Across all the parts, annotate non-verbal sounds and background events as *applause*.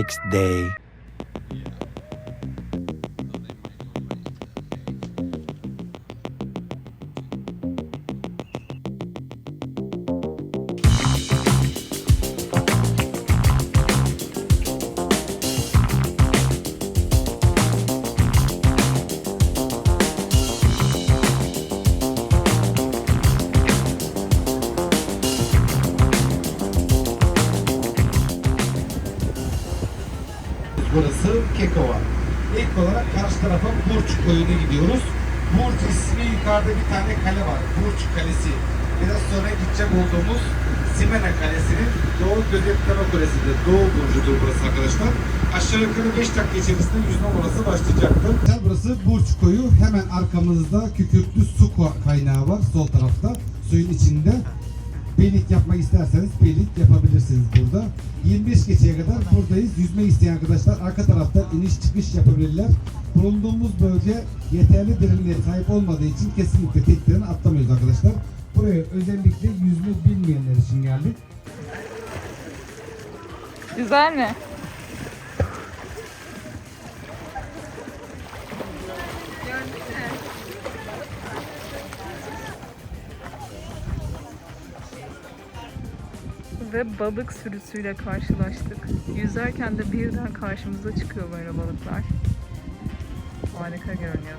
next day. Burası Kekova. İlk olarak karşı tarafa Burç koyuna gidiyoruz. Burç ismi yukarıda bir tane kale var. Burç Kalesi. Biraz sonra gidecek olduğumuz Simena Kalesi'nin Doğu Gözetleme Kulesi'dir. Doğu Burcu'dur burası arkadaşlar. Aşağı yukarı 5 dakika içerisinde yüzme molası başlayacaktır. Burası Burç Koyu. Hemen arkamızda kükürtlü su kaynağı var sol tarafta. Suyun içinde. Birlik yapmak isterseniz birlik yapabilirsiniz burada. 25 geçeye kadar buradayız. Yüzme isteyen arkadaşlar arka tarafta iniş çıkış yapabilirler. Bulunduğumuz bölge yeterli derinliğe sahip olmadığı için kesinlikle teklerini atlamıyoruz arkadaşlar. Buraya özellikle yüzme bilmeyenler için geldik. Güzel mi? Ve balık sürüsüyle karşılaştık. Yüzerken de birden karşımıza çıkıyor böyle balıklar. Harika görünüyor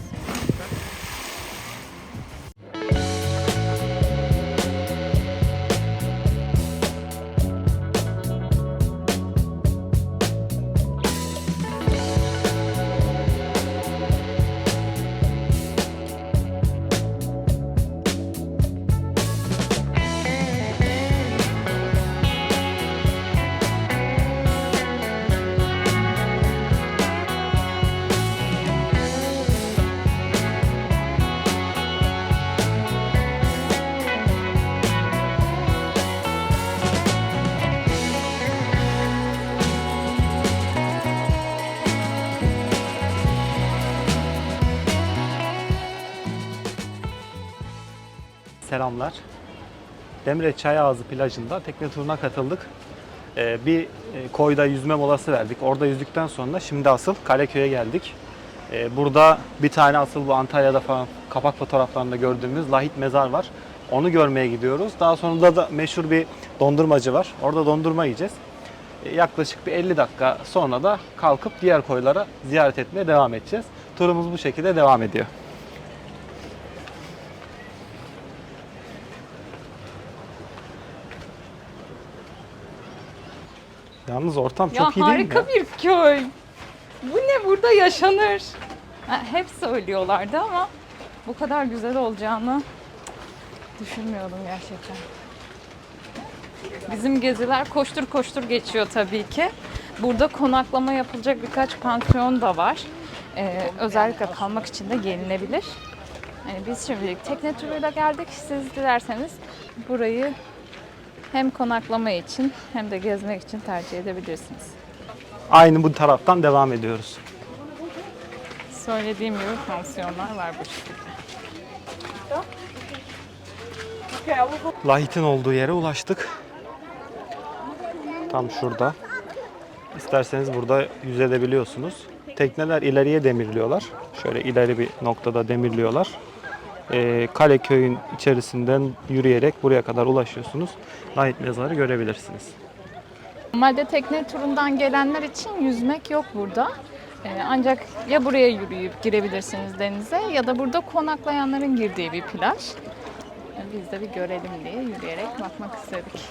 Selamlar. Demre Çayağızı plajında tekne turuna katıldık. Ee, bir e, koyda yüzme molası verdik. Orada yüzdükten sonra şimdi asıl Kaleköy'e geldik. Ee, burada bir tane asıl bu Antalya'da falan kapak fotoğraflarında gördüğümüz lahit mezar var. Onu görmeye gidiyoruz. Daha sonra da meşhur bir dondurmacı var. Orada dondurma yiyeceğiz. Ee, yaklaşık bir 50 dakika sonra da kalkıp diğer koylara ziyaret etmeye devam edeceğiz. Turumuz bu şekilde devam ediyor. Yalnız ortam çok ya iyi değil mi? harika bir köy. Bu ne burada yaşanır. Ha, hep söylüyorlardı ama bu kadar güzel olacağını düşünmüyordum gerçekten. Bizim geziler koştur koştur geçiyor tabii ki. Burada konaklama yapılacak birkaç pansiyon da var. Ee, özellikle kalmak için de gelinebilir. Yani biz şimdilik tekne turuyla geldik. Siz dilerseniz burayı hem konaklama için hem de gezmek için tercih edebilirsiniz. Aynı bu taraftan devam ediyoruz. Söylediğim gibi pansiyonlar var bu şekilde. Lahit'in olduğu yere ulaştık. Tam şurada. İsterseniz burada yüzebiliyorsunuz. Tekneler ileriye demirliyorlar. Şöyle ileri bir noktada demirliyorlar. Ee, Kale köyün içerisinden yürüyerek buraya kadar ulaşıyorsunuz. Lahit mezarı görebilirsiniz. Normalde tekne turundan gelenler için yüzmek yok burada. Ee, ancak ya buraya yürüyüp girebilirsiniz denize ya da burada konaklayanların girdiği bir plaj. Ee, Biz de bir görelim diye yürüyerek bakmak istedik.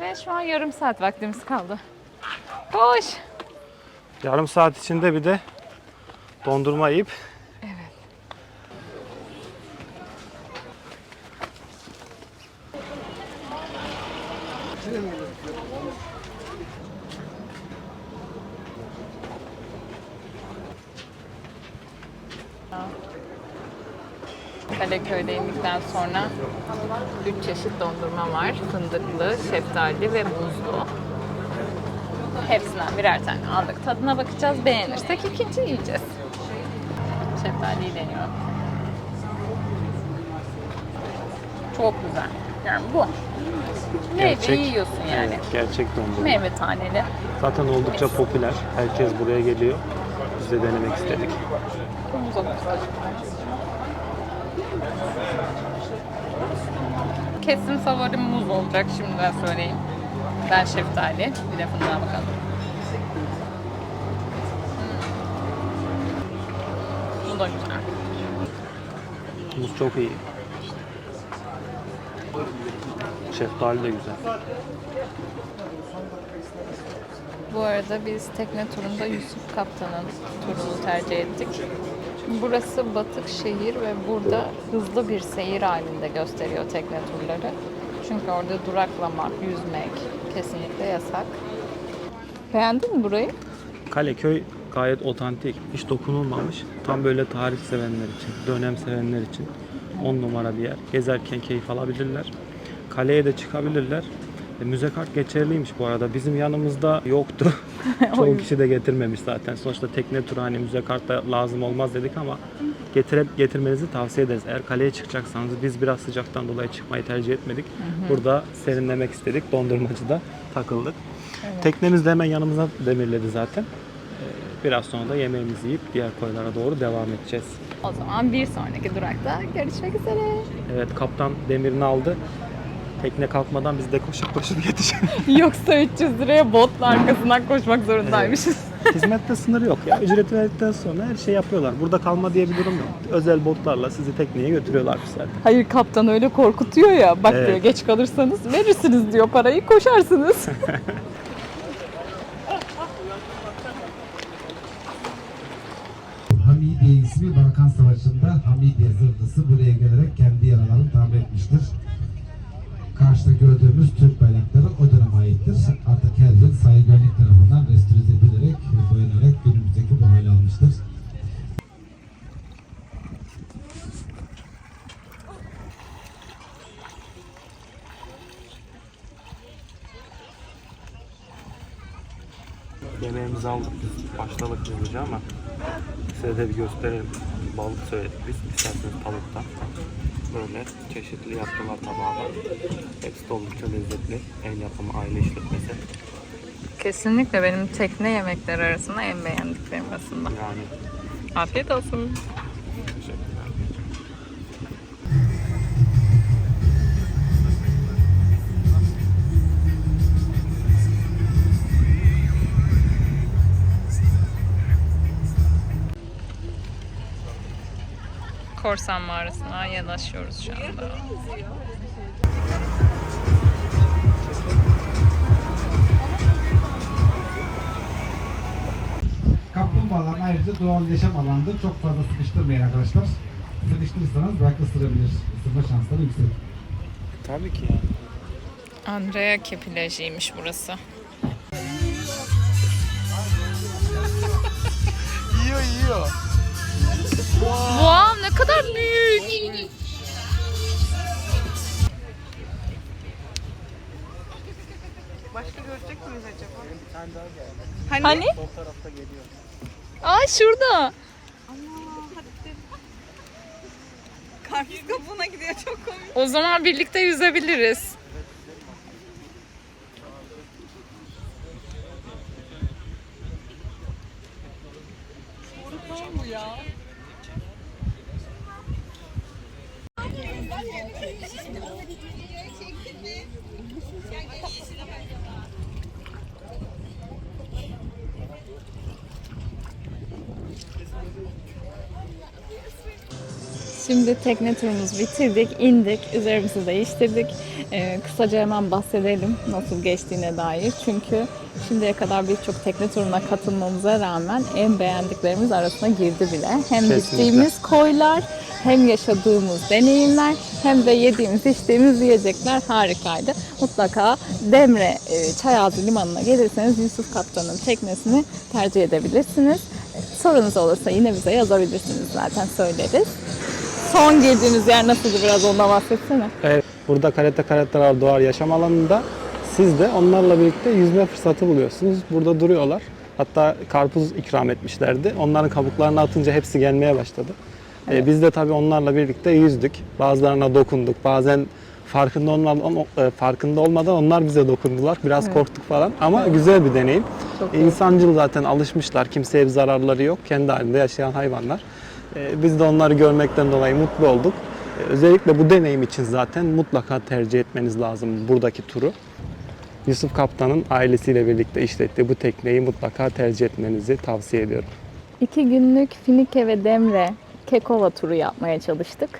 Ve şu an yarım saat vaktimiz kaldı. Koş! Yarım saat içinde bir de dondurma yiyip Kaleköy'de indikten sonra 3 çeşit dondurma var. Fındıklı, şeftali ve muzlu. Hepsinden birer tane aldık. Tadına bakacağız. Beğenirsek ikinci yiyeceğiz. Şeftaliyi deniyorum. Çok güzel. Yani bu. Meyve yiyorsun yani. Evet, gerçek dondurma. Meyve taneli. Zaten oldukça popüler. Herkes buraya geliyor. Biz de denemek istedik. Kesin favorim muz olacak şimdiden söyleyeyim. Ben şeftali. Bir de fındığa bakalım. Da güzel. Muz çok iyi. Şeftali de güzel. Bu arada biz tekne turunda Yusuf Kaptan'ın turunu tercih ettik. Burası batık şehir ve burada hızlı bir seyir halinde gösteriyor tekne turları. Çünkü orada duraklamak, yüzmek kesinlikle yasak. Beğendin mi burayı? Kaleköy gayet otantik, hiç dokunulmamış. Tam böyle tarih sevenler için, dönem sevenler için 10 numara bir yer. Gezerken keyif alabilirler. Kaleye de çıkabilirler. E, müze kart geçerliymiş bu arada. Bizim yanımızda yoktu. *laughs* Çoğu kişi de getirmemiş zaten. Sonuçta tekne turu hani müze kart da lazım olmaz dedik ama getire, getirmenizi tavsiye ederiz. Eğer kaleye çıkacaksanız biz biraz sıcaktan dolayı çıkmayı tercih etmedik. Burada serinlemek istedik. Dondurmacıda takıldık. Teknemiz de hemen yanımıza demirledi zaten. Biraz sonra da yemeğimizi yiyip diğer koylara doğru devam edeceğiz. O zaman bir sonraki durakta görüşmek üzere. Evet kaptan demirini aldı. Tekne kalkmadan biz de koşup koşup yetişelim. *laughs* Yoksa 300 liraya botla arkasından koşmak zorundaymışız. Hizmette sınır yok ya. Ücreti verdikten sonra her şey yapıyorlar. Burada kalma diye bir durum yok. Özel botlarla sizi tekneye götürüyorlar zaten. Hayır kaptan öyle korkutuyor ya. Bak Evet. diyor geç kalırsanız verirsiniz diyor parayı koşarsınız. *laughs* Hamidiye ismi Balkan Savaşı'nda Hamidiye zırhlısı buraya gelerek kendi yaralarını tamir etmiştir. Karşıda gördüğümüz Türk bayrakları o döneme aittir. Artık her yıl Sayı Güvenlik tarafından restore edilerek boyanarak günümüzdeki bu hale almıştır. Yemeğimizi aldık biz. Başladık hızlıca ama size de bir gösterelim. Balık söyledik biz. İsterseniz tavuktan. Böyle çeşitli yaptılar tabağa. Hepsi de oldukça lezzetli. El yapımı aile işletmesi. Kesinlikle benim tekne yemekleri arasında en beğendiklerim arasında. Yani Afiyet olsun. Korsan mağarasına yanaşıyoruz şu anda. Kaplumbağalar ayrıca doğal yaşam alanıdır. Çok fazla sıkıştırmayın arkadaşlar. Sıkıştırırsanız belki ısırabilir. Isırma şansları yüksek. Tabii ki ya. Andreaki plajıymış burası. Yiyor yiyor. Wow ne kadar büyük. Başka görecek miyiz acaba? Hani? Aa şurada. Karpuz kabuğuna gidiyor çok komik. O zaman birlikte yüzebiliriz. Şimdi tekne turumuzu bitirdik, indik, üzerimizi değiştirdik. Ee, kısaca hemen bahsedelim nasıl geçtiğine dair. Çünkü şimdiye kadar birçok tekne turuna katılmamıza rağmen en beğendiklerimiz arasına girdi bile. Hem Kesinlikle. gittiğimiz koylar, hem yaşadığımız deneyimler, hem de yediğimiz, içtiğimiz yiyecekler harikaydı. Mutlaka Demre e, Çayazı Limanı'na gelirseniz Yusuf Kaptan'ın teknesini tercih edebilirsiniz. Sorunuz olursa yine bize yazabilirsiniz zaten söyleriz. Son girdiğiniz yer nasıldı biraz ondan bahsetsene. Evet, burada karate karatlar doğar yaşam alanında siz de onlarla birlikte yüzme fırsatı buluyorsunuz. Burada duruyorlar. Hatta karpuz ikram etmişlerdi. Onların kabuklarını atınca hepsi gelmeye başladı. Ee, biz de tabii onlarla birlikte yüzdük. Bazılarına dokunduk. Bazen farkında olmadan, e, farkında olmadan onlar bize dokundular. Biraz korktuk falan ama güzel bir deneyim. Çok E, İnsancıl zaten alışmışlar. Kimseye bir zararları yok. Kendi halinde yaşayan hayvanlar. E, Biz de onları görmekten dolayı mutlu olduk. E, Özellikle bu deneyim için zaten mutlaka tercih etmeniz lazım buradaki turu. Yusuf Kaptan'ın ailesiyle birlikte işlettiği bu tekneyi mutlaka tercih etmenizi tavsiye ediyorum. İki günlük Finike ve Demre Kekova turu yapmaya çalıştık.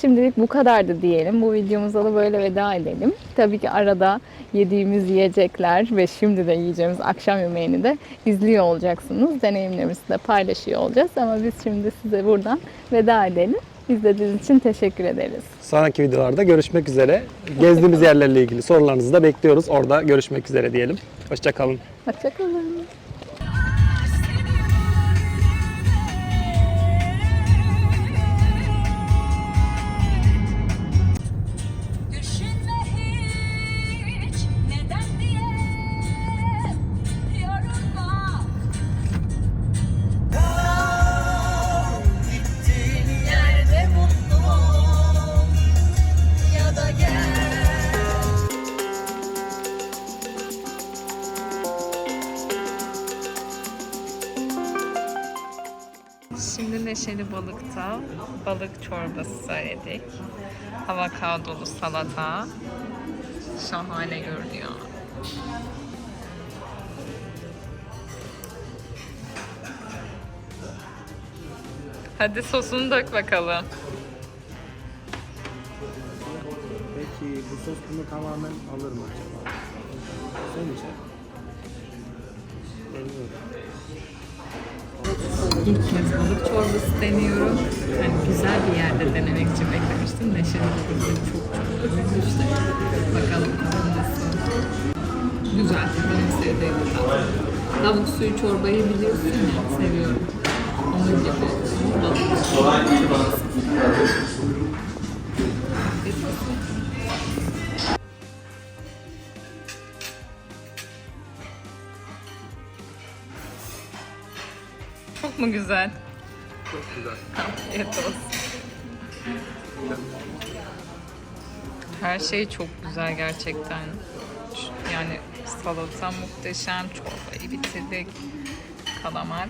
Şimdilik bu kadardı diyelim. Bu videomuza da böyle veda edelim. Tabii ki arada yediğimiz yiyecekler ve şimdi de yiyeceğimiz akşam yemeğini de izliyor olacaksınız. Deneyimlerimizi de paylaşıyor olacağız. Ama biz şimdi size buradan veda edelim. İzlediğiniz için teşekkür ederiz. Sonraki videolarda görüşmek üzere. Gezdiğimiz yerlerle ilgili sorularınızı da bekliyoruz. Orada görüşmek üzere diyelim. Hoşçakalın. Hoşçakalın. Neşeli Balık'ta balık çorbası söyledik. Avokadolu salata. Şahane görünüyor. Hadi sosunu dök bakalım. Peki bu sos bunu tamamen alır mı acaba? Sence? İlk kez balık çorbası deniyorum. Hani güzel bir yerde denemek için beklemiştim. Neşeli balıkları çok çok övülmüştü. Bakalım tadı nasıl. Güzel. Benim sevdiğim bir tat. Tavuk suyu çorbayı biliyorsun ya. Seviyorum. Onun gibi. Balık çorbası. Mu güzel? Çok güzel. Afiyet olsun. Her şey çok güzel gerçekten. Yani salata muhteşem, çorbayı bitirdik. Kalamar.